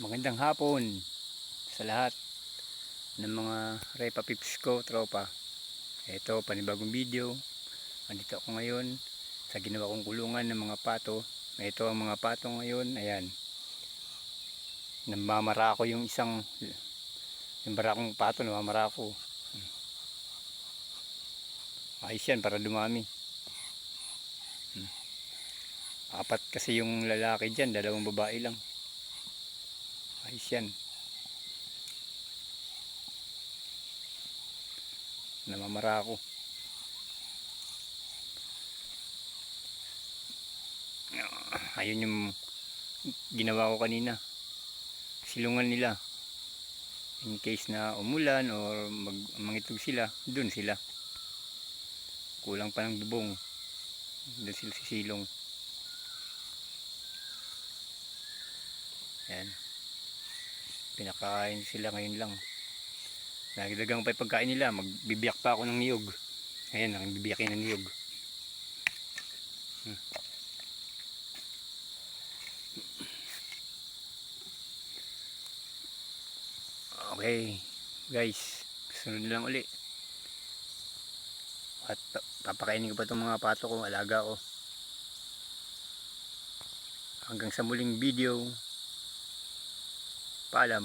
Magandang hapon sa lahat ng mga Repa Pips ko, tropa. Ito, panibagong video. Andito ako ngayon sa ginawa kong kulungan ng mga pato. Ito ang mga pato ngayon. Ayan. Namamara ko yung isang yung barakong pato, namamara ko. Ayos yan para dumami. Hmm. Apat kasi yung lalaki dyan, dalawang babae lang. Ayos yan. Namamara ako. Ah, Ayun yung ginawa ko kanina. Silungan nila. In case na umulan or mag mangitog sila, dun sila. Kulang pa ng bubong. Dun sila sisilong. Ayan pinakain sila ngayon lang. Nagdagang pa yung pagkain nila. Magbibiyak pa ako ng niyog. Ayan ang bibiyakin ng niyog. Hmm. okay guys. Sunod lang uli. At pa- papakainin ko pa itong mga pato ko. Alaga ko. Hanggang sa muling video Paalam.